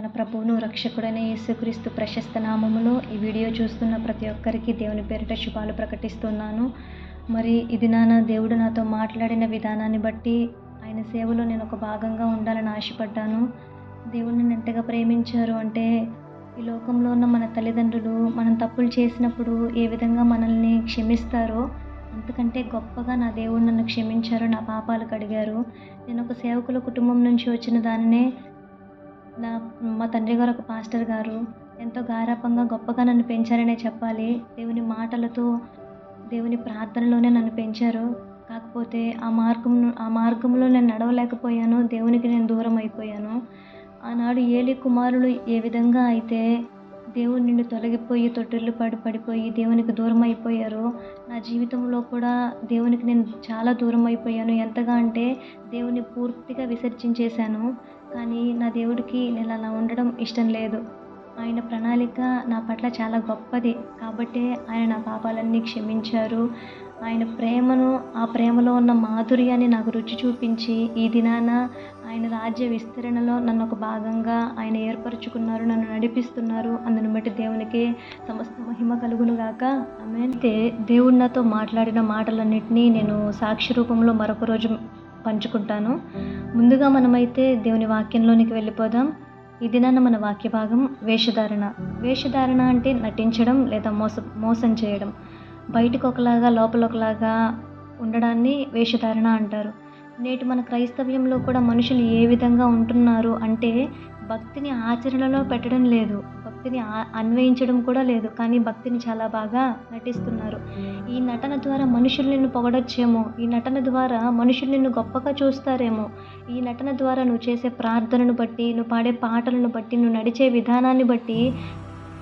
మన ప్రభువును రక్షకుడైన యేసుక్రీస్తు ప్రశస్త నామములో ఈ వీడియో చూస్తున్న ప్రతి ఒక్కరికి దేవుని పేరిట శుభాలు ప్రకటిస్తున్నాను. మరి ఇది నాన్న దేవుడు నాతో మాట్లాడిన విధానాన్ని బట్టి ఆయన సేవలో నేను ఒక భాగంగా ఉండాలని ఆశపడ్డాను. దేవుడిని నన్ను ఎంతగా ప్రేమించారు అంటే ఈ లోకంలో ఉన్న మన తల్లిదండ్రులు మనం తప్పులు చేసినప్పుడు ఏ విధంగా మనల్ని క్షమిస్తారో అంతకంటే గొప్పగా నా దేవుడు నన్ను క్షమించారు నా పాపాలు కడిగారు. నేను ఒక సేవకుల కుటుంబం నుంచి వచ్చిన దానినే నా మా తండ్రి గారు ఒక పాస్టర్ గారు. ఎంతో గారాపంగా గొప్పగా నన్ను పెంచారనే చెప్పాలి. దేవుని మాటలతో దేవుని ప్రార్థనలోనే నన్ను పెంచారు. కాకపోతే ఆ మార్గం ఆ మార్గంలో నేను నడవలేకపోయాను. దేవునికి నేను దూరం అయిపోయాను. ఆనాడు ఏలి కుమారులు ఏ విధంగా అయితే దేవుని నుండి తొలగిపోయి తొట్టిల్లు పడి పడిపోయి దేవునికి దూరం అయిపోయారు నా జీవితంలో కూడా దేవునికి నేను చాలా దూరం అయిపోయాను. ఎంతగా అంటే దేవుని పూర్తిగా విసర్జించేశాను. కానీ నా దేవుడికి నేను అలా ఉండడం ఇష్టం లేదు. ఆయన ప్రణాళిక నా పట్ల చాలా గొప్పది. కాబట్టే ఆయన నా పాపాలన్నీ క్షమించారు. ఆయన ప్రేమను ఆ ప్రేమలో ఉన్న మాధుర్యాన్ని నాకు రుచి చూపించి ఈ దినాన ఆయన రాజ్య విస్తరణలో నన్ను ఒక భాగంగా ఆయన ఏర్పరచుకున్నారు నన్ను నడిపిస్తున్నారు. అందును బట్టి దేవునికి సమస్త మహిమ కలుగునుగాక ఆమె అయితే దేవుడు నాతో మాట్లాడిన మాటలన్నింటినీ నేను సాక్షి రూపంలో మరొక రోజు పంచుకుంటాను. ముందుగా మనమైతే దేవుని వాక్యంలోనికి వెళ్ళిపోదాం. ఈ దినాన మన వాక్య భాగం వేషధారణ. వేషధారణ అంటే నటించడం లేదా మోస మోసం చేయడం. బయటకు ఒకలాగా లోపల ఒకలాగా ఉండడాన్ని వేషధారణ అంటారు. నేటి మన క్రైస్తవ్యంలో కూడా మనుషులు ఏ విధంగా ఉంటున్నారు అంటే భక్తిని ఆచరణలో పెట్టడం లేదు. భక్తిని అన్వయించడం కూడా లేదు. కానీ భక్తిని చాలా బాగా నటిస్తున్నారు. ఈ నటన ద్వారా మనుషులు నిన్ను పొగడొచ్చేమో ఈ నటన ద్వారా మనుషులు నిన్ను గొప్పగా చూస్తారేమో ఈ నటన ద్వారా నువ్వు చేసే ప్రార్థనను బట్టి నువ్వు పాడే పాటలను బట్టి నువ్వు నడిచే విధానాన్ని బట్టి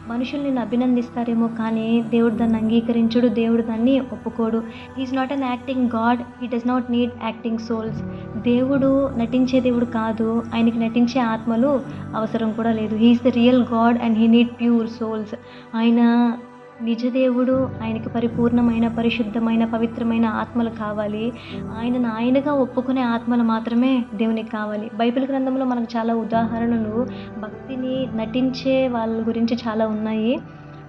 మనుషులు అభినందిస్తారేమో కానీ దేవుడు దాన్ని అంగీకరించుడు దేవుడు దాన్ని ఒప్పుకోడు. Is not an acting god he does not need acting souls దేవుడు నటించే దేవుడు కాదు ఆయనకి నటించే ఆత్మలు అవసరం కూడా లేదు. He is the real god and he need pure souls ఆయన నిజ దేవుడు ఆయనకి పరిపూర్ణమైన పరిశుద్ధమైన పవిత్రమైన ఆత్మలు కావాలి. ఆయనను ఆయనగా ఒప్పుకునే ఆత్మలు మాత్రమే దేవునికి కావాలి. బైబిల్ గ్రంథంలో మనకు చాలా ఉదాహరణలు భక్తిని నటించే వాళ్ళ గురించి చాలా ఉన్నాయి.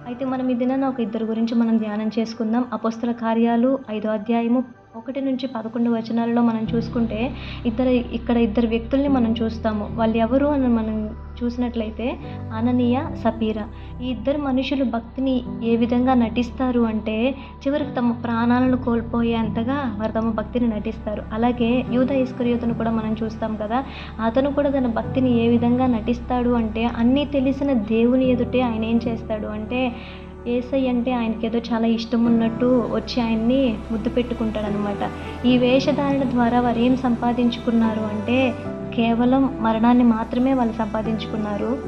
అయితే మనం ఈ దినాన ఒక ఇద్దరు గురించి మనం ధ్యానం చేసుకుందాం. అపస్తుల కార్యాలు ఐదో అధ్యాయము ఒకటి నుంచి పదకొండు వచనాలలో మనం చూసుకుంటే ఇద్దరు ఇక్కడ ఇద్దరు వ్యక్తుల్ని మనం చూస్తాము. వాళ్ళు ఎవరు అని మనం చూసినట్లయితే అననీయ సపీరా. ఈ ఇద్దరు మనుషులు భక్తిని ఏ విధంగా నటిస్తారు అంటే చివరికి తమ ప్రాణాలను కోల్పోయేంతగా వారు తమ భక్తిని నటిస్తారు. అలాగే యూద ఇస్కరియోతను కూడా మనం చూస్తాం కదా అతను కూడా తన భక్తిని ఏ విధంగా నటిస్తాడు అంటే అన్నీ తెలిసిన దేవుని ఎదుటే ఆయన ఏం చేస్తాడు అంటే ఏసై అంటే ఆయనకి ఏదో చాలా ఇష్టం ఉన్నట్టు వచ్చి ఆయన్ని ముద్దు పెట్టుకుంటాడనమాట ఈ వేషధారణ ద్వారా వారు ఏం సంపాదించుకున్నారు అంటే కేవలం మరణాన్ని మాత్రమే వాళ్ళు సంపాదించుకున్నారు.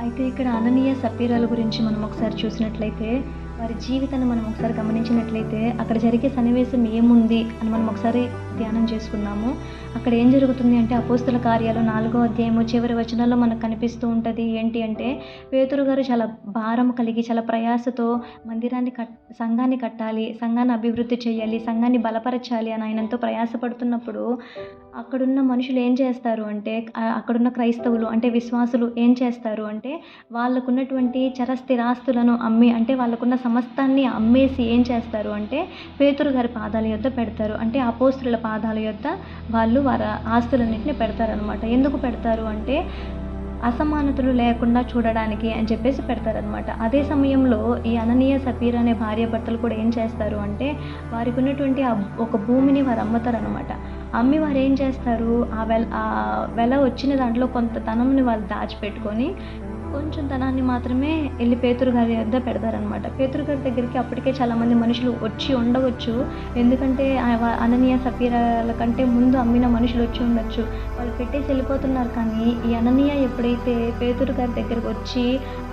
అయితే ఇక్కడ అననీయ సపీరాల గురించి మనం ఒకసారి చూసినట్లయితే వారి జీవితాన్ని మనం ఒకసారి గమనించినట్లయితే అక్కడ జరిగే సన్నివేశం ఏముంది అని మనం ఒకసారి ధ్యానం చేసుకున్నాము. అక్కడ ఏం జరుగుతుంది అంటే అపోస్తుల కార్యాలు నాలుగో అధ్యాయము చివరి వచనాల్లో మనకు కనిపిస్తూ ఉంటుంది. ఏంటి అంటే పేతురు గారు చాలా భారం కలిగి చాలా ప్రయాసతో మందిరాన్ని కట్ సంఘాన్ని కట్టాలి సంఘాన్ని అభివృద్ధి చేయాలి సంఘాన్ని బలపరచాలి అని ఆయన ఎంతో ప్రయాసపడుతున్నప్పుడు అక్కడున్న మనుషులు ఏం చేస్తారు అంటే అక్కడున్న క్రైస్తవులు అంటే విశ్వాసులు ఏం చేస్తారు అంటే వాళ్ళకున్నటువంటి చరస్థిరాస్తులను అమ్మి అంటే వాళ్ళకున్న సమస్తాన్ని అమ్మేసి ఏం చేస్తారు అంటే పేతురు గారి పాదాల యొద్ద పెడతారు. అంటే అపోస్తుల పాదాల యొద్ద వాళ్ళు వారి ఆస్తులన్నింటినీ పెడతారనమాట ఎందుకు పెడతారు అంటే అసమానతలు లేకుండా చూడడానికి అని చెప్పేసి పెడతారనమాట అదే సమయంలో ఈ అననీయ సఫీర్ అనే భార్య భర్తలు కూడా ఏం చేస్తారు అంటే వారికి ఉన్నటువంటి ఆ ఒక భూమిని వారు అమ్ముతారనమాట అమ్మి వారు ఏం చేస్తారు? ఆ వెల ఆ వెల వచ్చిన దాంట్లో కొంత ధనంని వాళ్ళు దాచిపెట్టుకొని కొంచెం ధనాన్ని మాత్రమే వెళ్ళి పేతురు గారి వద్ద పెడతారనమాట పేతురు గారి దగ్గరికి అప్పటికే చాలామంది మనుషులు వచ్చి ఉండవచ్చు. ఎందుకంటే ఆ అననీయ సఫీరాల కంటే ముందు అమ్మిన మనుషులు వచ్చి ఉండొచ్చు. వాళ్ళు పెట్టేసి వెళ్ళిపోతున్నారు కానీ ఈ అననీయ ఎప్పుడైతే పేతురు గారి దగ్గరకు వచ్చి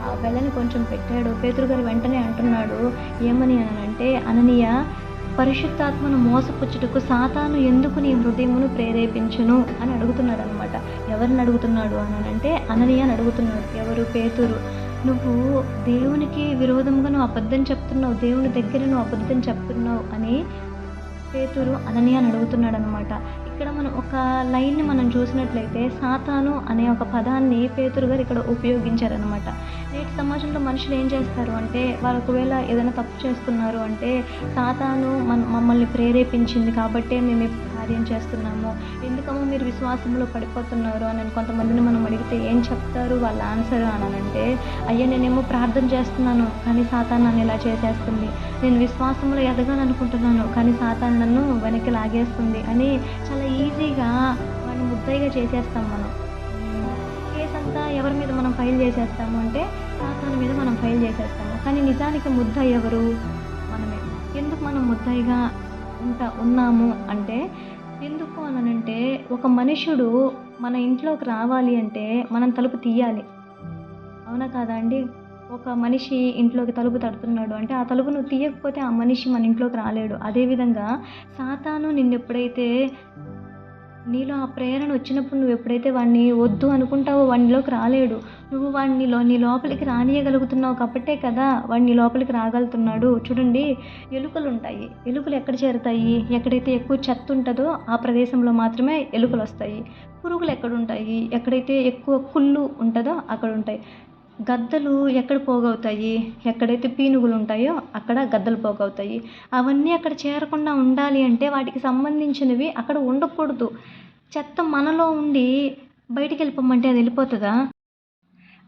ఆ వెళ్ళని కొంచెం పెట్టాడు పేతురు గారు వెంటనే అంటున్నాడు ఏమని అనంటే అననీయ పరిశుద్ధాత్మను మోసపుచ్చుటకు సాతాను ఎందుకు నీ హృదయమును ప్రేరేపించును? అని అడుగుతున్నాడు అనమాట ఎవరిని అడుగుతున్నాడు అని అంటే అననీయ అని అడుగుతున్నాడు. ఎవరు? పేతురు. నువ్వు దేవునికి విరోధంగా నువ్వు అబద్ధం చెప్తున్నావు దేవుని దగ్గర నువ్వు అబద్ధం చెప్తున్నావు అని పేతురు అననీయ అని అడుగుతున్నాడు అనమాట ఇక్కడ మనం ఒక లైన్ని మనం చూసినట్లయితే సాతాను అనే ఒక పదాన్ని పేతురు గారు ఇక్కడ ఉపయోగించారనమాట నేటి సమాజంలో మనుషులు ఏం చేస్తారు అంటే వాళ్ళు ఒకవేళ ఏదైనా తప్పు చేస్తున్నారు అంటే సాతాను మన మమ్మల్ని ప్రేరేపించింది కాబట్టే మేము కార్యం చేస్తున్నాము? ఎందుకమ్మో మీరు విశ్వాసంలో పడిపోతున్నారు? అని కొంతమందిని మనం అడిగితే ఏం చెప్తారు? వాళ్ళ ఆన్సర్ అని అంటే అయ్యా నేనేమో ప్రార్థన చేస్తున్నాను కానీ సాతాన్ నన్ను ఇలా చేసేస్తుంది. నేను విశ్వాసంలో ఎదగాలనుకుంటున్నాను కానీ సాతాన్ నన్ను వెనక్కి లాగేస్తుంది అని చాలా ఈజీగా వాడిని ముద్దయిగా చేసేస్తాం మనం. కేసు అంతా ఎవరి మీద మనం ఫైల్ చేసేస్తాము అంటే సాతాన్ మీద మనం ఫైల్ చేసేస్తాము. కానీ నిజానికి ముద్ద ఎవరు? మనమే. ఎందుకు మనం ముద్దయిగా ఉంటా ఉన్నాము అంటే అనంటే ఒక మనుషుడు మన ఇంట్లోకి రావాలి అంటే మనం తలుపు తీయాలి. అవునా కాదా అండి? ఒక మనిషి ఇంట్లోకి తలుపు తడుతున్నాడు అంటే ఆ తలుపు నువ్వు తీయకపోతే ఆ మనిషి మన ఇంట్లోకి రాలేడు. అదేవిధంగా సాతాను నిన్నెప్పుడైతే నీలో ఆ ప్రేరణ వచ్చినప్పుడు నువ్వు ఎప్పుడైతే వాడిని వద్దు అనుకుంటావో వాడిలోకి రాలేడు. నువ్వు వాడినిలో నీ లోపలికి రానియగలుగుతున్నావు కాబట్టే కదా వాడిని లోపలికి రాగలుగుతున్నాడు. చూడండి ఎలుకలు ఉంటాయి ఎలుకలు ఎక్కడ చేరుతాయి? ఎక్కడైతే ఎక్కువ చెత్త ఉంటుందో ఆ ప్రదేశంలో మాత్రమే ఎలుకలు వస్తాయి పురుగులు ఎక్కడ ఉంటాయి ఎక్కడైతే ఎక్కువ కుళ్ళు ఉంటుందో అక్కడ ఉంటాయి గద్దలు ఎక్కడ పోగవుతాయి? ఎక్కడైతే పీనుగులు ఉంటాయో అక్కడ గద్దలు పోగవుతాయి. అవన్నీ అక్కడ చేరకుండా ఉండాలి అంటే వాటికి సంబంధించినవి అక్కడ ఉండకూడదు. చెత్త మనలో ఉండి బయటికి వెళ్ళిపోమంటే అది వెళ్ళిపోతుందా?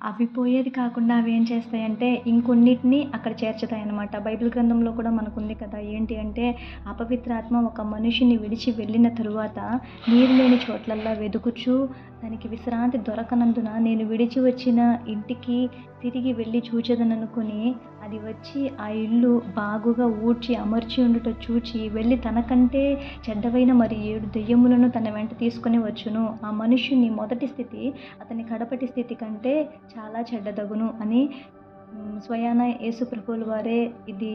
అవి పోయేది కాకుండా అవి ఏం చేస్తాయంటే ఇంకొన్నిటిని అక్కడ చేర్చుతాయి అన్నమాట బైబిల్ గ్రంథంలో కూడా మనకు ఉంది కదా ఏంటి అంటే అపవిత్రాత్మ ఒక మనిషిని విడిచి వెళ్ళిన తరువాత నీరు లేని చోట్లల్లా వెదుకుచు దానికి విశ్రాంతి దొరకనందున నేను విడిచి వచ్చిన ఇంటికి తిరిగి వెళ్ళి చూచదననుకుని అది వచ్చి ఆ ఇల్లు బాగుగా ఊడ్చి అమర్చి ఉండుట చూచి వెళ్ళి తనకంటే చెడ్డవైన మరి ఏడు దెయ్యములను తన వెంట తీసుకుని వచ్చును. ఆ మనుష్యుని మొదటి స్థితి అతని కడపటి స్థితి కంటే చాలా చెడ్డదగును అని స్వయాన యేసు ప్రభువుల వారే ఇది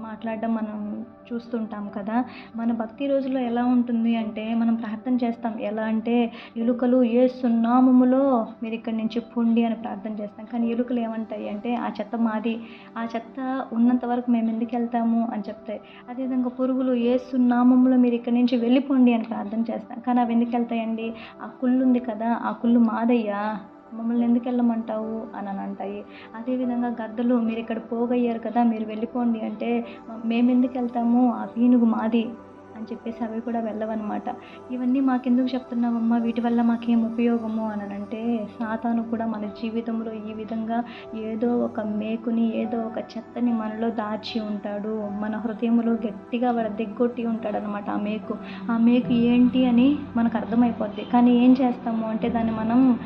మాట్లాడడం మనం చూస్తుంటాం కదా. మన భక్తి రోజుల్లో ఎలా ఉంటుంది అంటే మనం ప్రార్థన చేస్తాం. ఎలా అంటే ఎలుకలు ఏ సున్నామములో మీరు ఇక్కడి నుంచి పొండి అని ప్రార్థన చేస్తాం. కానీ ఎలుకలు ఏమంటాయి అంటే ఆ చెత్త మాది ఆ చెత్త ఉన్నంత వరకు మేము ఎందుకు వెళ్తాము అని చెప్తాయి. అదేవిధంగా పురుగులు ఏ సున్నామములో మీరు ఇక్కడి నుంచి వెళ్ళిపోండి అని ప్రార్థన చేస్తాం. కానీ అవి ఎందుకు వెళ్తాయండి? ఆ కుళ్ళు ఉంది కదా ఆ కుళ్ళు మాదయ్యా మమ్మల్ని ఎందుకు వెళ్ళమంటావు? అని అని అంటాయి. అదేవిధంగా గద్దలు మీరు ఇక్కడ పోగయ్యారు కదా మీరు వెళ్ళిపోండి అంటే మేము ఎందుకు వెళ్తాము? ఆ పీనుగు మాది. అని చెప్పేసి అవి కూడా వెళ్ళవన్నమాట. ఇవన్నీ మాకెందుకు చెప్తున్నావమ్మా? వీటి వల్ల మాకేం ఉపయోగము? అని అంటే సాతాను కూడా మన జీవితంలో ఈ విధంగా ఏదో ఒక మేకుని ఏదో ఒక చెత్తని మనలో దాచి ఉంటాడు. మన హృదయంలో గట్టిగా వాడు దిగ్గొట్టి ఉంటాడు అనమాట ఆ మేకు. ఆ మేకు ఏంటి అని మనకు అర్థమైపోద్ది. కానీ ఏం చేస్తాము అంటే దాన్ని మనం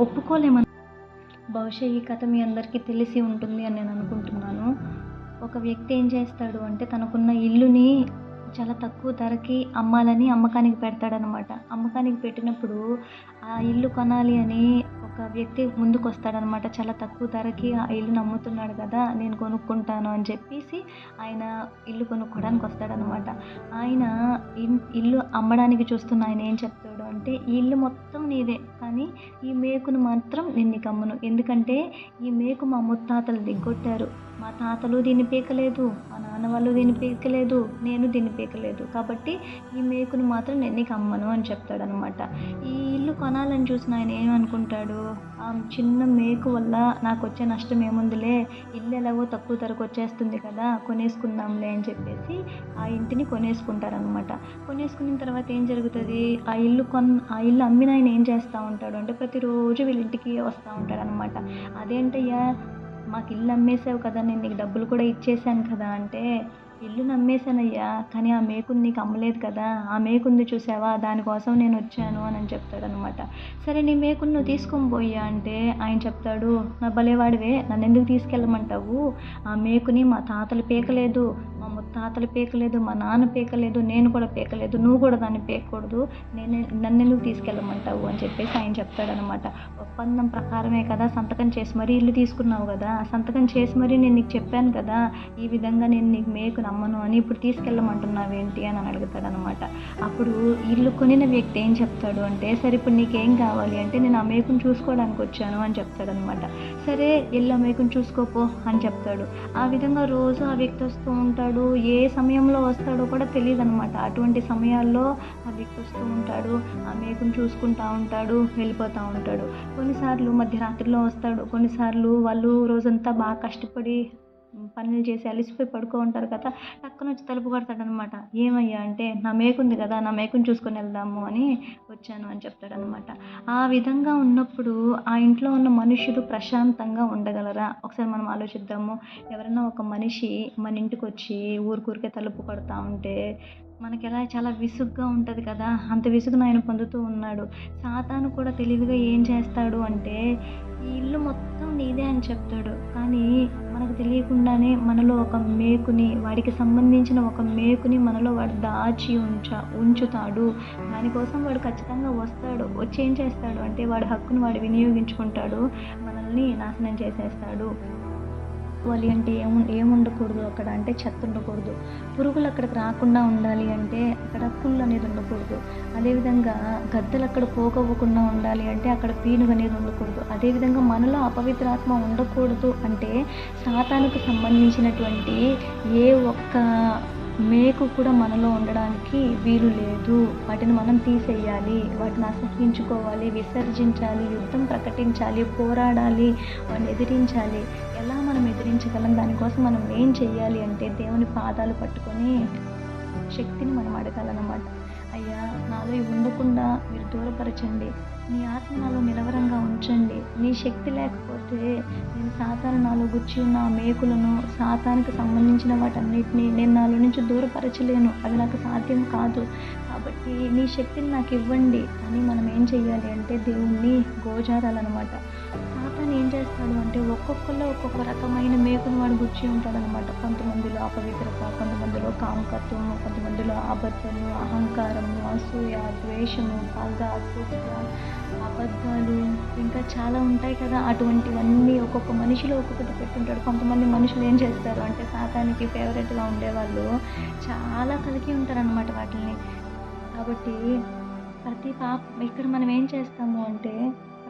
ఒప్పుకోలేమని. బహుశా ఈ కథ మీ అందరికీ తెలిసి ఉంటుంది అని నేను అనుకుంటున్నాను. ఒక వ్యక్తి ఏం చేస్తాడు అంటే తనకున్న ఇల్లుని చాలా తక్కువ ధరకి అమ్మాలని అమ్మకానికి పెడతాడనమాట. అమ్మకానికి పెట్టినప్పుడు ఆ ఇల్లు కొనాలి అని ఒక వ్యక్తి ముందుకు వస్తాడనమాట చాలా తక్కువ ధరకి ఆ ఇల్లుని అమ్ముతున్నాడు కదా నేను కొనుక్కుంటాను అని చెప్పేసి ఆయన ఇల్లు కొనుక్కోవడానికి వస్తాడనమాట ఆయన ఇన్- ఇల్లు అమ్మడానికి చూస్తున్న ఆయన ఏం చెప్తాడు అంటే ఈ ఇల్లు మొత్తం నీదే కానీ ఈ మేకును మాత్రం నేను నీకు అమ్మను. ఎందుకంటే ఈ మేకు మా ముత్తాతలు దిగ్గొట్టారు మా తాతలు దీన్ని పీకలేదు మా నాన్న వాళ్ళు దీన్ని పీకలేదు నేను దీన్ని పీకలేదు. కాబట్టి ఈ మేకును మాత్రం నేను నీకు అమ్మను అని చెప్తాడనమాట. ఈ ఇల్లు కొనాలని చూసిన ఆయన ఏమనుకుంటాడు? ఆ చిన్న మేకు వల్ల నాకు వచ్చే నష్టం ఏముందిలే? ఇల్లు ఎలాగో తక్కువ ధరకు వచ్చేస్తుంది కదా కొనేసుకుందాంలే అని చెప్పేసి ఆ ఇంటిని కొనేసుకుంటారనమాట కొనేసుకున్న తర్వాత ఏం జరుగుతుంది? ఆ ఇల్లు కొన్ ఆ ఇల్లు అమ్మిన ఆయన ఏం చేస్తూ ఉంటాడు? అంటే ప్రతిరోజు వీళ్ళ ఇంటికి వస్తూ ఉంటాడనమాట అదేంటయ్యా? మాకు ఇల్లు అమ్మేసావు కదా నేను నీకు డబ్బులు కూడా ఇచ్చేసాను కదా అంటే ఇల్లు నమ్మేశానయ్యా కానీ ఆ మేకుని నీకు అమ్మలేదు కదా. ఆ మేకుంది చూసావా? దానికోసం నేను వచ్చాను అని చెప్తాడనమాట సరే నీ మేకుని నువ్వు తీసుకొని పోయా అంటే ఆయన చెప్తాడు నా భలేవాడివే నన్ను ఎందుకు తీసుకెళ్ళమంటావు? ఆ మేకుని మా తాతలు పీకలేదు మా ముత్తాతలు పీకలేదు మా నాన్న పీకలేదు నేను కూడా పీకలేదు నువ్వు కూడా దాన్ని పీకకూడదు నేను నన్ను ఎందుకు తీసుకెళ్ళమంటావు? అని చెప్పేసి ఆయన చెప్తాడనమాట ఒప్పందం ప్రకారమే కదా సంతకం చేసి మరీ ఇల్లు తీసుకున్నావు కదా? సంతకం చేసి మరీ నేను నీకు చెప్పాను కదా ఈ విధంగా నేను నీకు మేకును రమ్మను అని ఇప్పుడు తీసుకెళ్ళమంటున్నావు ఏంటి అని అడుగుతాడు అనమాట అప్పుడు ఇల్లు కొనిన వ్యక్తి ఏం చెప్తాడు అంటే సరే ఇప్పుడు నీకేం కావాలి అంటే నేను ఆ చూసుకోవడానికి వచ్చాను అని చెప్తాడు అనమాట సరే ఇల్లు ఆ చూసుకోపో అని చెప్తాడు. ఆ విధంగా రోజు ఆ వ్యక్తి వస్తూ ఉంటాడు. ఏ సమయంలో వస్తాడో కూడా తెలియదు అనమాట అటువంటి సమయాల్లో ఆ వ్యక్తి వస్తూ ఉంటాడు ఆ మేకుని చూసుకుంటా ఉంటాడు వెళ్ళిపోతూ ఉంటాడు. కొన్నిసార్లు మధ్యరాత్రిలో వస్తాడు కొన్నిసార్లు వాళ్ళు రోజంతా బాగా కష్టపడి పనులు చేసి అలిసిపోయి పడుకో ఉంటారు కదా టక్కున వచ్చి తలుపు కొడతాడనమాట ఏమయ్యా అంటే నా మేకుంది కదా నా మేకుని చూసుకొని వెళ్దాము అని వచ్చాను అని చెప్తాడనమాట ఆ విధంగా ఉన్నప్పుడు ఆ ఇంట్లో ఉన్న మనుషులు ప్రశాంతంగా ఉండగలరా? ఒకసారి మనం ఆలోచిద్దాము. ఎవరైనా ఒక మనిషి మన ఇంటికి వచ్చి ఊరికూరికే తలుపు కొడతా ఉంటే మనకి ఎలా చాలా విసుగ్గా ఉంటుంది కదా. అంత విసుగును ఆయన పొందుతూ ఉన్నాడు. సాతాను కూడా తెలివిగా ఏం చేస్తాడు అంటే ఈ ఇల్లు మొత్తం నీదే అని చెప్తాడు. కానీ మనకు తెలియకుండానే మనలో ఒక మేకుని వాడికి సంబంధించిన ఒక మేకుని మనలో వాడు దాచి ఉంచ ఉంచుతాడు. దానికోసం వాడు ఖచ్చితంగా వస్తాడు. వచ్చి ఏం చేస్తాడు అంటే వాడి హక్కును వాడు వినియోగించుకుంటాడు. మనల్ని నాశనం చేసేస్తాడు. వాలి అంటే ఏము ఏముండకూడదు అక్కడ అంటే చెత్త ఉండకూడదు. పురుగులు అక్కడికి రాకుండా ఉండాలి అంటే అక్కడ పుల్లు అనేది ఉండకూడదు. అదేవిధంగా గద్దలు అక్కడ పోగవ్వకుండా ఉండాలి అంటే అక్కడ పీనుగు అనేది ఉండకూడదు. అదేవిధంగా మనలో అపవిత్రాత్మ ఉండకూడదు అంటే సాతానికి సంబంధించినటువంటి ఏ ఒక్క మేకు కూడా మనలో ఉండడానికి వీలు లేదు. వాటిని మనం తీసేయాలి వాటిని అసహించుకోవాలి విసర్జించాలి యుద్ధం ప్రకటించాలి పోరాడాలి వాటిని ఎదిరించాలి. మనం ఎదిరించగలం. దానికోసం మనం ఏం చెయ్యాలి అంటే దేవుని పాదాలు పట్టుకొని శక్తిని మనం అడగాలన్నమాట. అయ్యా నాలో ఇవి ఉండకుండా మీరు దూరపరచండి. నీ ఆత్మ నాలో నిలవరంగా ఉంచండి. నీ శక్తి లేకపోతే నేను సాతాను నాలో గుచ్చి ఉన్న ఆ మేకులను సాతానికి సంబంధించిన వాటన్నిటిని నేను నాలో నుంచి దూరపరచలేను. అది నాకు సాధ్యం కాదు. కాబట్టి నీ శక్తిని నాకు ఇవ్వండి. అని మనం ఏం చెయ్యాలి అంటే దేవుణ్ణి గోజారాలన్నమాట. చేస్తాడు అంటే ఒక్కొక్కరిలో ఒక్కొక్క రకమైన మేకును వాడు గుచ్చి ఉంటాడనమాట కొంతమందిలో అపవిత్రత కొంతమందిలో కామకత్వము కొంతమందిలో అబద్ధము అహంకారము అసూయ ద్వేషము పగ కుట్ర అబద్ధాలు ఇంకా చాలా ఉంటాయి కదా. అటువంటివన్నీ ఒక్కొక్క మనిషిలో ఒక్కొక్కటి పెట్టుంటాడు. కొంతమంది మనుషులు ఏం చేస్తారు అంటే సాతానికి ఫేవరెట్గా ఉండేవాళ్ళు చాలా కలిగి ఉంటారనమాట వాటిని కాబట్టి ప్రతి పాప ఇక్కడ మనం ఏం చేస్తాము అంటే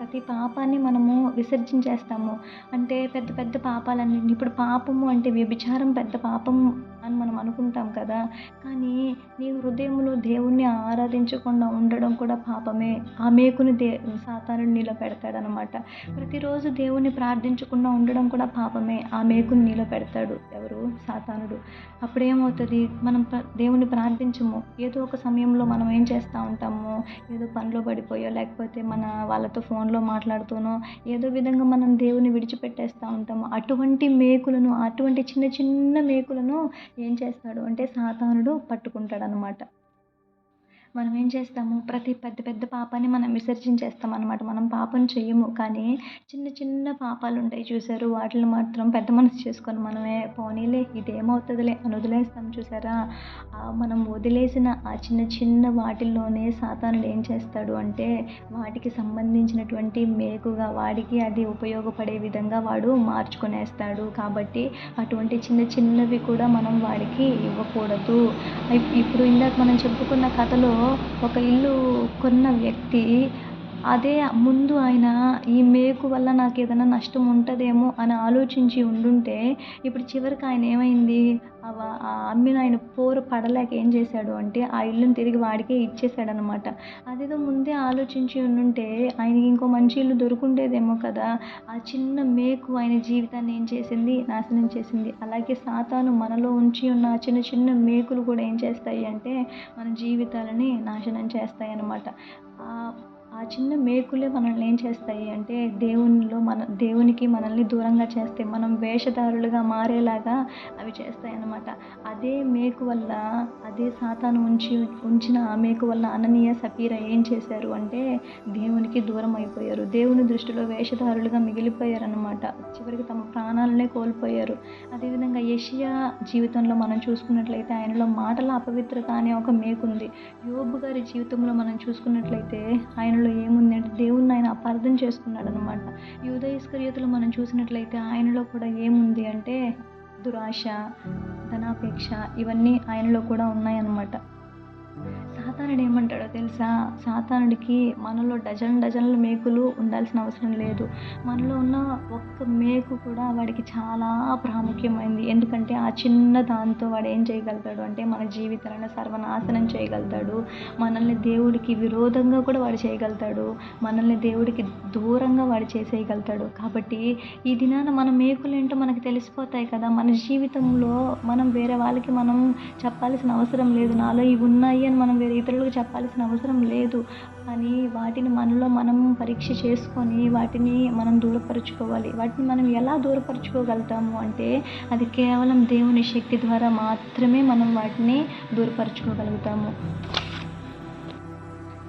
ప్రతి పాపాన్ని మనము విసర్జించేస్తాము. అంటే పెద్ద పెద్ద పాపాలన్నింటినీ ఇప్పుడు పాపము అంటే వ్యభిచారం పెద్ద పాపం అని మనం అనుకుంటాం కదా. కానీ నీ హృదయంలో దేవుణ్ణి ఆరాధించకుండా ఉండడం కూడా పాపమే. ఆ మేకుని దే సాతానుడు నీలో పెడతాడనమాట. ప్రతిరోజు దేవుణ్ణి ప్రార్థించకుండా ఉండడం కూడా పాపమే. ఆ మేకుని నీలో పెడతాడు ఎవరు? సాతానుడు. అప్పుడేమవుతుంది? మనం దేవుణ్ణి ప్రార్థించము. ఏదో ఒక సమయంలో మనం ఏం చేస్తూ ఉంటాము? ఏదో పనిలో పడిపోయో లేకపోతే మన వాళ్ళతో ఫోన్ ఫోన్లో మాట్లాడుతూనో ఏదో విధంగా మనం దేవుని విడిచిపెట్టేస్తూ ఉంటాము అటువంటి మేకులను అటువంటి చిన్న చిన్న మేకులను ఏం చేస్తాడు అంటే సాతానుడు పట్టుకుంటాడు అనమాట మనం ఏం చేస్తాము? ప్రతి పెద్ద పెద్ద పాపాన్ని మనం విసర్జించేస్తాం అనమాట మనం పాపం చెయ్యము. కానీ చిన్న చిన్న పాపాలు ఉంటాయి చూసారు. వాటిని మాత్రం పెద్ద మనసు చేసుకొని మనమే పోనీలే ఇదేమవుతుందిలే అని వదిలేస్తాం చూసారా? మనం వదిలేసిన ఆ చిన్న చిన్న వాటిల్లోనే సాతానుడు ఏం చేస్తాడు అంటే వాటికి సంబంధించినటువంటి మేకుగా వాడికి అది ఉపయోగపడే విధంగా వాడు మార్చుకునేస్తాడు. కాబట్టి అటువంటి చిన్న చిన్నవి కూడా మనం వాడికి ఇవ్వకూడదు. ఇప్పుడు ఇందాక మనం చెప్పుకున్న కథలో ఒక ఇల్లు కొన్న వ్యక్తి అదే ముందు ఆయన ఈ మేకు వల్ల నాకు ఏదైనా నష్టం ఉంటుందేమో అని ఆలోచించి ఉండుంటే ఇప్పుడు చివరికి ఆయన ఏమైంది? ఆ అమ్మిన ఆయన పోరు పడలేక ఏం చేశాడు అంటే ఆ ఇల్లుని తిరిగి వాడికే ఇచ్చేసాడు అనమాట అదేదో ముందే ఆలోచించి ఉండుంటే ఆయనకి ఇంకో మంచి ఇల్లు దొరుకుండేదేమో కదా? ఆ చిన్న మేకు ఆయన జీవితాన్ని ఏం చేసింది? నాశనం చేసింది. అలాగే సాతాను మనలో ఉంచి ఉన్న చిన్న చిన్న మేకులు కూడా ఏం చేస్తాయి అంటే మన జీవితాలని నాశనం చేస్తాయి అన్నమాట ఆ చిన్న మేకులే మనల్ని ఏం చేస్తాయి అంటే దేవునిలో మన దేవునికి మనల్ని దూరంగా చేస్తాయి మనం వేషధారులుగా మారేలాగా అవి చేస్తాయి అన్నమాట అదే మేకు వల్ల అదే సాతాను ఉంచి ఉంచిన ఆ మేకు వల్ల అననీయ సపీర ఏం చేశారు అంటే దేవునికి దూరం అయిపోయారు. దేవుని దృష్టిలో వేషధారులుగా మిగిలిపోయారన్నమాట. చివరికి తమ ప్రాణాలనే కోల్పోయారు. అదేవిధంగా యషియా జీవితంలో మనం చూసుకున్నట్లయితే ఆయనలో మాటల అపవిత్రత అనే ఒక మేకుంది. యోబు గారి జీవితంలో మనం చూసుకున్నట్లయితే ఆయనలో ఏముంది అంటే దేవుణ్ణి ఆయన అపార్థం చేసుకున్నాడు అనమాట యూద మనం చూసినట్లయితే ఆయనలో కూడా ఏముంది అంటే దురాశ ధనాపేక్ష ఇవన్నీ ఆయనలో కూడా ఉన్నాయన్నమాట. సాతానుడు ఏమంటాడో తెలుసా? సాతానుడికి మనలో డజన్ డజన్ల మేకులు ఉండాల్సిన అవసరం లేదు. మనలో ఉన్న ఒక్క మేకు కూడా వాడికి చాలా ప్రాముఖ్యమైంది. ఎందుకంటే ఆ చిన్న దాంతో వాడు ఏం చేయగలుగుతాడు అంటే మన జీవితాలను సర్వనాశనం చేయగలుగుతాడు. మనల్ని దేవుడికి విరోధంగా కూడా వాడు చేయగలుగుతాడు. మనల్ని దేవుడికి దూరంగా వాడు చేసేయగలుగుతాడు. కాబట్టి ఈ దినాన మన మేకులు ఏంటో మనకు తెలిసిపోతాయి కదా. మన జీవితంలో మనం వేరే వాళ్ళకి మనం చెప్పాల్సిన అవసరం లేదు. నాలో ఇవి ఉన్నాయి అని మనం లేదు ఇతరులకు చెప్పాల్సిన అవసరం లేదు కానీ వాటిని మనలో మనం పరీక్ష చేసుకొని వాటిని మనం దూరపరుచుకోవాలి. వాటిని మనం ఎలా దూరపరుచుకోగలుగుతాము అంటే అది కేవలం దేవుని శక్తి ద్వారా మాత్రమే మనం వాటిని దూరపరుచుకోగలుగుతాము.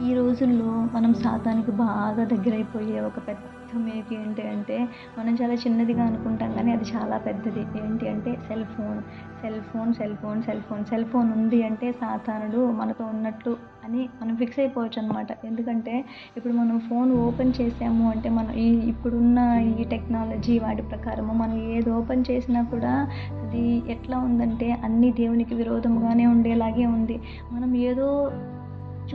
ఈ రోజుల్లో మనం సాతానికి బాగా దగ్గరైపోయే ఒక పెద్ద అర్థం ఏంటి అంటే మనం చాలా చిన్నదిగా అనుకుంటాం కానీ అది చాలా పెద్దది. ఏంటి అంటే cell phone. Cell phone cell phone cell phone. Cell phone ఉంది అంటే సాతానుడు మనతో ఉన్నట్లు అని మనం ఫిక్స్ అయిపోవచ్చు అనమాట ఎందుకంటే ఇప్పుడు మనం ఫోన్ ఓపెన్ చేసాము అంటే మనం ఈ ఇప్పుడున్న ఈ టెక్నాలజీ వాటి ప్రకారము మనం ఏది ఓపెన్ చేసినా కూడా అది ఎట్లా ఉందంటే అన్నీ దేవునికి విరోధంగానే ఉండేలాగే ఉంది. మనం ఏదో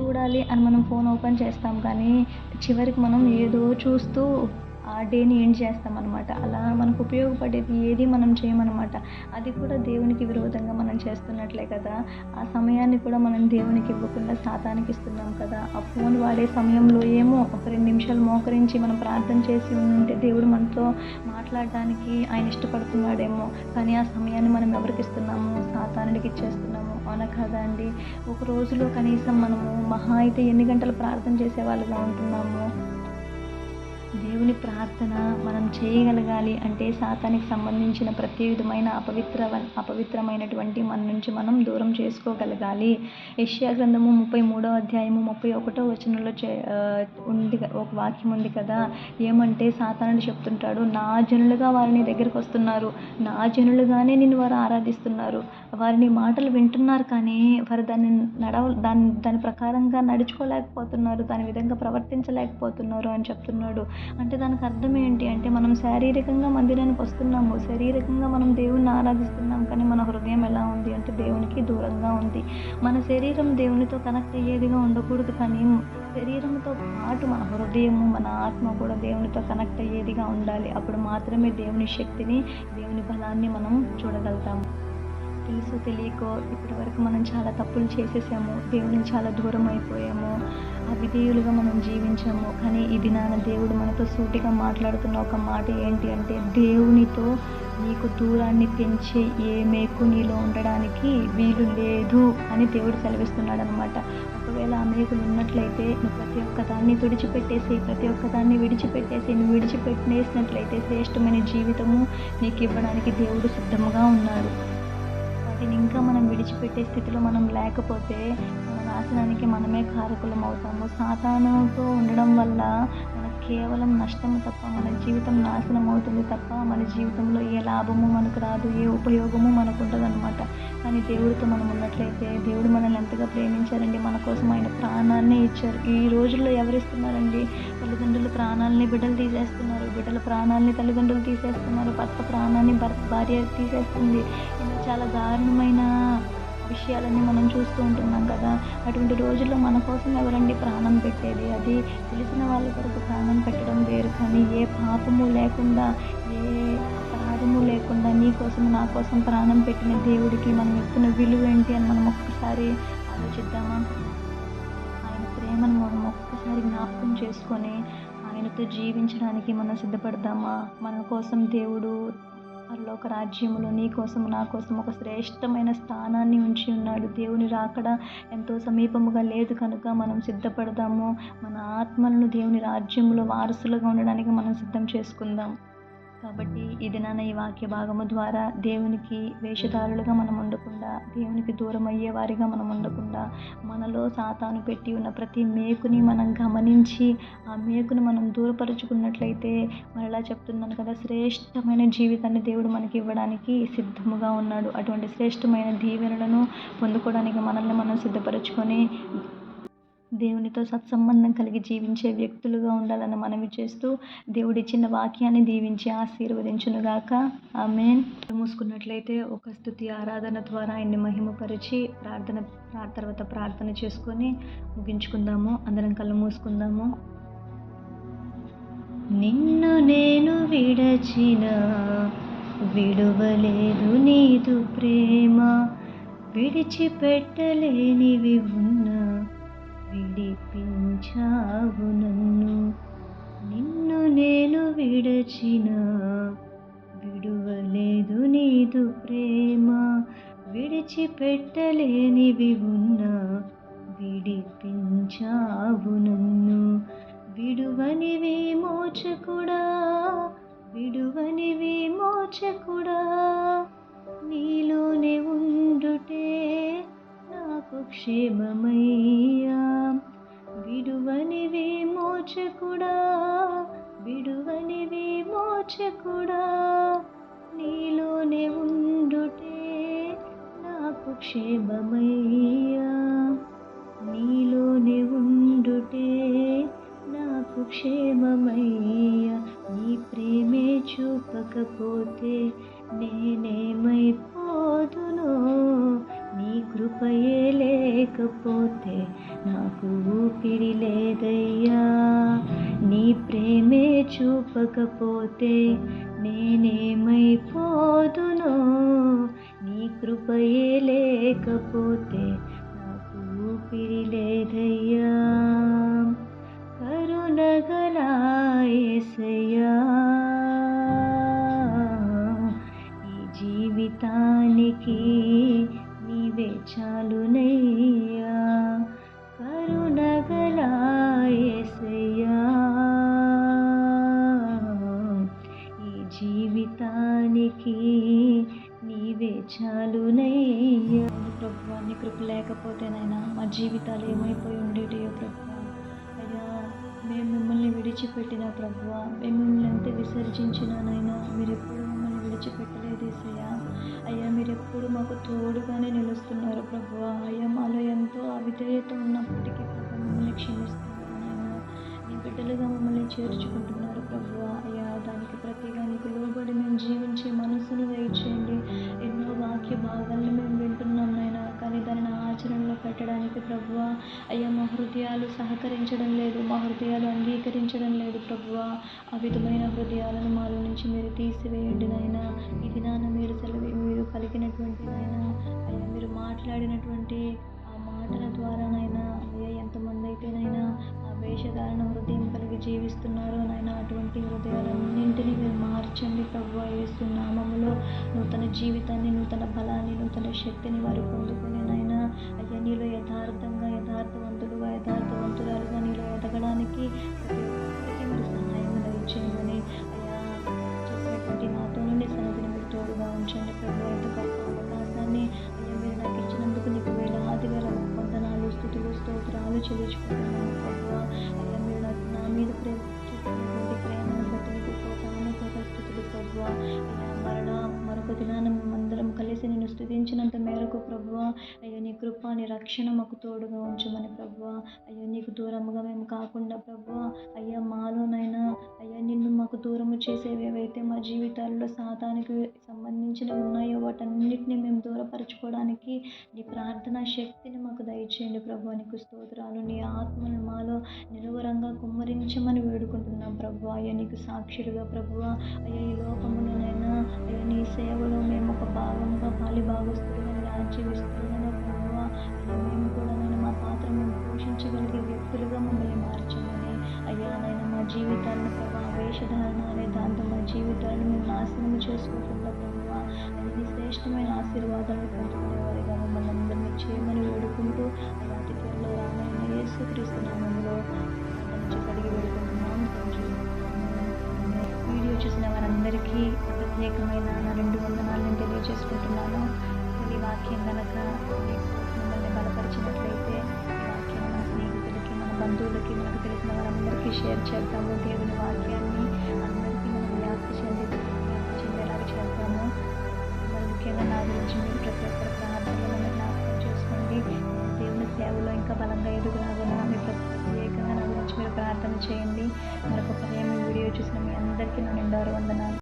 చూడాలి అని మనం ఫోన్ ఓపెన్ చేస్తాం కానీ చివరికి మనం ఏదో చూస్తూ ఆ డేని ఎండ్ చేస్తాం అనమాట అలా మనకు ఉపయోగపడేది ఏది మనం చేయమన్నమాట. అది కూడా దేవునికి విరోధంగా మనం చేస్తున్నట్లే కదా. ఆ సమయాన్ని కూడా మనం దేవునికి ఇవ్వకుండా శాతానికి ఇస్తున్నాం కదా. ఆ ఫోన్ వాడే సమయంలో ఏమో ఒక రెండు నిమిషాలు మోకరించి మనం ప్రార్థన చేసి ఉంటే దేవుడు మనతో మాట్లాడడానికి ఆయన ఇష్టపడుతున్నాడేమో. కానీ ఆ సమయాన్ని మనం ఎవరికి ఇస్తున్నాము? సాతానుడికి ఇచ్చేస్తున్నాము. అవునా కదా అండి ఒక రోజులో కనీసం మనము మహా అయితే ఎన్ని గంటలు ప్రార్థన చేసే వాళ్ళుగా ఉంటున్నాము దేవుని ప్రార్థన మనం చేయగలగాలి అంటే సాతానికి సంబంధించిన ప్రతి విధమైన అపవిత్ర అపవిత్రమైనటువంటి మన నుంచి మనం దూరం చేసుకోగలగాలి. యష్యా గ్రంథము ముప్పై మూడో అధ్యాయము ముప్పై ఒకటో వచనంలో చే ఉంది ఒక వాక్యం ఉంది కదా. ఏమంటే సాతానుడు చెప్తుంటాడు నా జనులుగా వారిని దగ్గరికి వస్తున్నారు. నా జనులుగానే నిన్ను వారు ఆరాధిస్తున్నారు. వారిని మాటలు వింటున్నారు కానీ వారు దాన్ని నడవ దాని దాని ప్రకారంగా నడుచుకోలేకపోతున్నారు. దాని విధంగా ప్రవర్తించలేకపోతున్నారు అని చెప్తున్నాడు. అంటే దానికి అర్థం ఏంటి అంటే మనం శారీరకంగా మందిరానికి వస్తున్నాము శారీరకంగా మనం దేవుణ్ణి ఆరాధిస్తున్నాం కానీ మన హృదయం ఎలా ఉంది అంటే దేవునికి దూరంగా ఉంది. మన శరీరం దేవునితో కనెక్ట్ అయ్యేదిగా ఉండకూడదు కానీ శరీరంతో పాటు మన హృదయము మన ఆత్మ కూడా దేవునితో కనెక్ట్ అయ్యేదిగా ఉండాలి. అప్పుడు మాత్రమే దేవుని శక్తిని దేవుని బలాన్ని మనం చూడగలుగుతాము. తెలుసు తెలియకో ఇప్పటి వరకు మనం చాలా తప్పులు చేసేసాము దేవునికి చాలా దూరం అయిపోయాము. అవిధేయులుగా మనం జీవించాము. కానీ ఈ దినాన దేవుడు మనతో సూటిగా మాట్లాడుతున్న ఒక మాట ఏంటి అంటే దేవునితో నీకు దూరాన్ని పెంచే ఏ మేకు నీలో ఉండడానికి వీలు లేదు అని దేవుడు సెలవిస్తున్నాడు అనమాట ఒకవేళ ఆ మేకులు ఉన్నట్లయితే నువ్వు ప్రతి ఒక్క దాన్ని తుడిచిపెట్టేసి ప్రతి ఒక్క దాన్ని విడిచిపెట్టేసి నువ్వు విడిచిపెట్టేసినట్లయితే శ్రేష్టమైన జీవితము నీకు ఇవ్వడానికి దేవుడు సిద్ధంగా ఉన్నాడు. వాటిని ఇంకా మనం విడిచిపెట్టే స్థితిలో మనం లేకపోతే మన నాశనానికి మనమే కారకులం అవుతాము సాతానుతో ఉండడం వల్ల మనకు కేవలం నష్టము తప్ప మన జీవితం నాశనం అవుతుంది తప్ప మన జీవితంలో ఏ లాభము మనకు రాదు ఏ ఉపయోగము మనకు ఉండదన్నమాట. కానీ దేవుడితో మనం ఉన్నట్లయితే దేవుడు మనల్ని ఎంతగా ప్రేమించారండి మన కోసం ఆయన ప్రాణాన్ని ఇచ్చారు. ఈ రోజుల్లో ఎవరిస్తున్నారండి? తల్లిదండ్రులు ప్రాణాలని బిడ్డలు తీసేస్తున్నారు. బిడ్డల ప్రాణాలని తల్లిదండ్రులు తీసేస్తున్నారు. భర్త ప్రాణాన్ని భర్త భార్య తీసేస్తుంది. ఇలా చాలా దారుణమైన విషయాలన్నీ మనం చూస్తూ ఉంటున్నాం కదా. అటువంటి రోజుల్లో మన కోసం ఎవరండి ప్రాణం పెట్టేది? అది తెలిసిన వాళ్ళ కొరకు ప్రాణం పెట్టడం వేరు కానీ ఏ పాపము లేకుండా ఏ అపరాధము లేకుండా నీ కోసం నా కోసం ప్రాణం పెట్టిన దేవుడికి మనం ఇస్తున్న విలువ ఏంటి అని మనం ఒక్కసారి ఆలోచిద్దామా? ఆయన ప్రేమను మనం ఒక్కసారి జ్ఞాపకం చేసుకొని ఆయనతో జీవించడానికి మనం సిద్ధపడదామా? మన కోసం దేవుడు పరలోక రాజ్యములో నీ కోసం నా కోసం ఒక శ్రేష్టమైన స్థానాన్ని ఉంచి ఉన్నాడు. దేవుని రాకడ ఎంతో సమీపముగా లేదు కనుక మనం సిద్ధపడదాము. మన ఆత్మలను దేవుని రాజ్యంలో వారసులుగా ఉండడానికి మనం సిద్ధం చేసుకుందాం. కాబట్టి ఇది నాన్న ఈ వాక్య భాగము ద్వారా దేవునికి వేషధారులుగా మనం ఉండకుండా దేవునికి దూరం అయ్యే వారిగా మనం ఉండకుండా మనలో సాతాను పెట్టి ఉన్న ప్రతి మేకుని మనం గమనించి ఆ మేకుని మనం దూరపరుచుకున్నట్లయితే మరలా చెప్తున్నాను కదా శ్రేష్టమైన జీవితాన్ని దేవుడు మనకి ఇవ్వడానికి సిద్ధముగా ఉన్నాడు. అటువంటి శ్రేష్టమైన దీవెనలను పొందుకోవడానికి మనల్ని మనం సిద్ధపరచుకొని దేవునితో సత్సంబంధం కలిగి జీవించే వ్యక్తులుగా ఉండాలని మనవి చేస్తూ దేవుడి చిన్న వాక్యాన్ని దీవించి ఆశీర్వదించునుగాక. ఆమెన్. మూసుకున్నట్లయితే ఒక స్థుతి ఆరాధన ద్వారా ఆయన్ని మహిమపరిచి ప్రార్థన తర్వాత ప్రార్థన చేసుకొని ముగించుకుందాము. అందరం కళ్ళు మూసుకుందాము. నిన్ను నేను విడచిన విడువలేదు నీదు ప్రేమ విడిచిపెట్టలేనివి ఉన్నా విడిపించావు నన్ను. నిన్ను నేను విడచిన. విడువలేదు నీదు ప్రేమ. విడిచిపెట్టలేనివి ఉన్నా. విడిపించావు నన్ను. విడువని విమోచకుడా విడువని విమోచకుడా నీలోనే ఉండుటే నాకు క్షేమమయ్యా. విడువని విమోచకుడా విడువని విమోచకుడా నీలోనే ఉండుటే నాకు క్షేమమయ్యా. నీలోనే ఉండుటే నాకు క్షేమమయ్యా. నీ ప్రేమే చూపకపోతే నేనేమైపోదును? కృపయే లేకపోతే నాకు ఊపిరి లేదయ్యా. నీ ప్రేమే చూపకపోతే నేనేమైపోదునో? నీ కృపయే లేకపోతే నాకు ఊపిరి లేదయ్యా. కరుణగలాయసయ్యా ఈ జీవితానికి చాలునయ్యా కరుణగలాయసయ్యా ఈ జీవితానికి నీవే చాలునయ్యా ప్రభు నీ కృప లేకపోతేనైనా మా జీవితాలు ఏమైపోయి ఉండేటియో ప్రభు అయ్యా మేము మిమ్మల్ని విడిచిపెట్టిన ప్రభువ మేము మిమ్మల్ని ఎంత విసర్జించినానైనా మీరు ఎప్పుడు ఏసయ్యా అయ్యా మీరు ఎప్పుడు మాకు తోడుగానే నిలుస్తున్నారు ప్రభు. అయ్యా మాలో ఎంతో అవిధేయత ఉన్నప్పటికీ ప్రభు మమ్మల్ని క్షమిస్తున్నాను నాయన నీ బిడ్డలుగా మమ్మల్ని చేర్చుకుంటున్నారు ప్రభు. అయ్యా దానికి ప్రతిగా నీకు లోబడి మేము జీవించే మనసును దయచేయండి ఎన్నో వాక్య భాగాలను మేము వింటున్నాం ఆచరణలో పెట్టడానికి ప్రభువ అయ్యా మా హృదయాలు సహకరించడం లేదు మా హృదయాలు అంగీకరించడం లేదు ప్రభువ. ఆ విధమైన హృదయాలను మాలో నుంచి మీరు తీసివేయండి నాయన. ఈ దినాన మీరు సెలవు మీరు పలికినటువంటి నాయన అయ్యా మీరు మాట్లాడినటువంటి ఆ మాటల ద్వారా నైనా అయ్యా ఎంతమంది అయితేనైనా ఆ వేషధారణ హృదయం కలిగి జీవిస్తున్నారో నాయన అటువంటి హృదయాలన్నింటినీ మీరు మార్చండి ప్రభు యేసు నామములో నూతన జీవితాన్ని నూతన బలాన్ని నూతన శక్తిని వారు పొందుకునే నాయన అయ్యా నీలో యథార్థంగా యథార్థవంతులుగా యథార్థవంతురాలుగా నీలో ఎదగడానికి ప్రతి మీరు సహాయం దయచేయమని అయ్యా చెప్పినటువంటి నాతో నుండి సన్నిధిని మీరు తోడుగా ఉంచండి ప్రభు. ఎంత గొప్ప అవకాశాన్ని అయ్యా మీరు నాకు ఇచ్చినందుకు నీకు వేల ఆది వేల వందనాలు స్థుతులు స్తోత్రాలు చెల్లించుకుంటున్నాను ప్రభు. అయ్యా మీరు నాకు నా మీద ప్రేమ చూపినటువంటి ప్రేమను బట్టి నీకు కోటాను స్థుతులు ప్రభు. అయ్యా మరణ మరొక దినాన్ని స్థుతించినంత మేరకు ప్రభు అయ్యో నీ కృప నీ రక్షణ మాకు తోడుగా ఉంచమని ప్రభు అయ్యో నీకు దూరముగా మేము కాకుండా ప్రభు అయ్యా మాలోనైనా అయ్యా నిన్ను మాకు దూరము చేసేవి ఏవైతే మా జీవితాల్లో సాతానికి సంబంధించినవి ఉన్నాయో వాటన్నిటిని మేము దూరపరచుకోవడానికి నీ ప్రార్థనా శక్తిని మాకు దయచేయండి ప్రభు నీకు స్తోత్రాలు నీ ఆత్మను మాలో నిలువరంగా కుమ్మరించమని వేడుకుంటున్నాం ప్రభు అయ్యా నీకు సాక్షులుగా ప్రభువ. అయ్యా ఈ లోకములోనైనా అయ్యా నీ సేవలో మేము ఒక భాగంగా పాలి భావిస్తున్నాను రాజ్య విస్తులుగా ప్రభు మేము కూడా నేను మా పాత్ర మేము పోషించగలిగే వ్యక్తులుగా మమ్మల్ని మార్చమని అయ్యా నాయన మా జీవితాలను ప్రభా వేషధారణ అనే దాంతో మా జీవితాలను మేము నాశనం చేసుకోకుండా ప్రభు అది శ్రేష్టమైన ఆశీర్వాదాలు పొందుకునేవారిగా మమ్మల్ని అందరినీ చేయమని వేడుకుంటూ అయ్యా అతి త్వరలో రానైన యేసుక్రీస్తు నామంలో నుంచి కడిగి వేడుకుంటున్నాం వీడియో చూసిన వారందరికీ ప్రత్యేకమైన నా రెండు వందనాలను తెలియజేసుకుంటున్నాను. ఈ వాక్యం కనుక మిమ్మల్ని బలపరిచినట్లయితే ఈ వాక్యం మన స్నేహితులకి మన బంధువులకి మనకు తెలిసిన వారందరికీ షేర్ చేద్దాము. దేవుని వాక్యాన్ని అందరికీ మనం వ్యాప్తి చెంది వ్యాప్తి చెందేలాగా చేద్దాము. మరి ముఖ్యంగా నా గురించి మీరు ప్రతి ఒక్కరి ప్రార్థనలో నన్ను జ్ఞాపకం చేసుకోండి. దేవుని సేవలో ఇంకా బలంగా ఎదుగులాగా మీ చేయండి. మరొక పర్యాయం వీడియో చూసిన మీ అందరికీ నా నిండారు వందనాలు.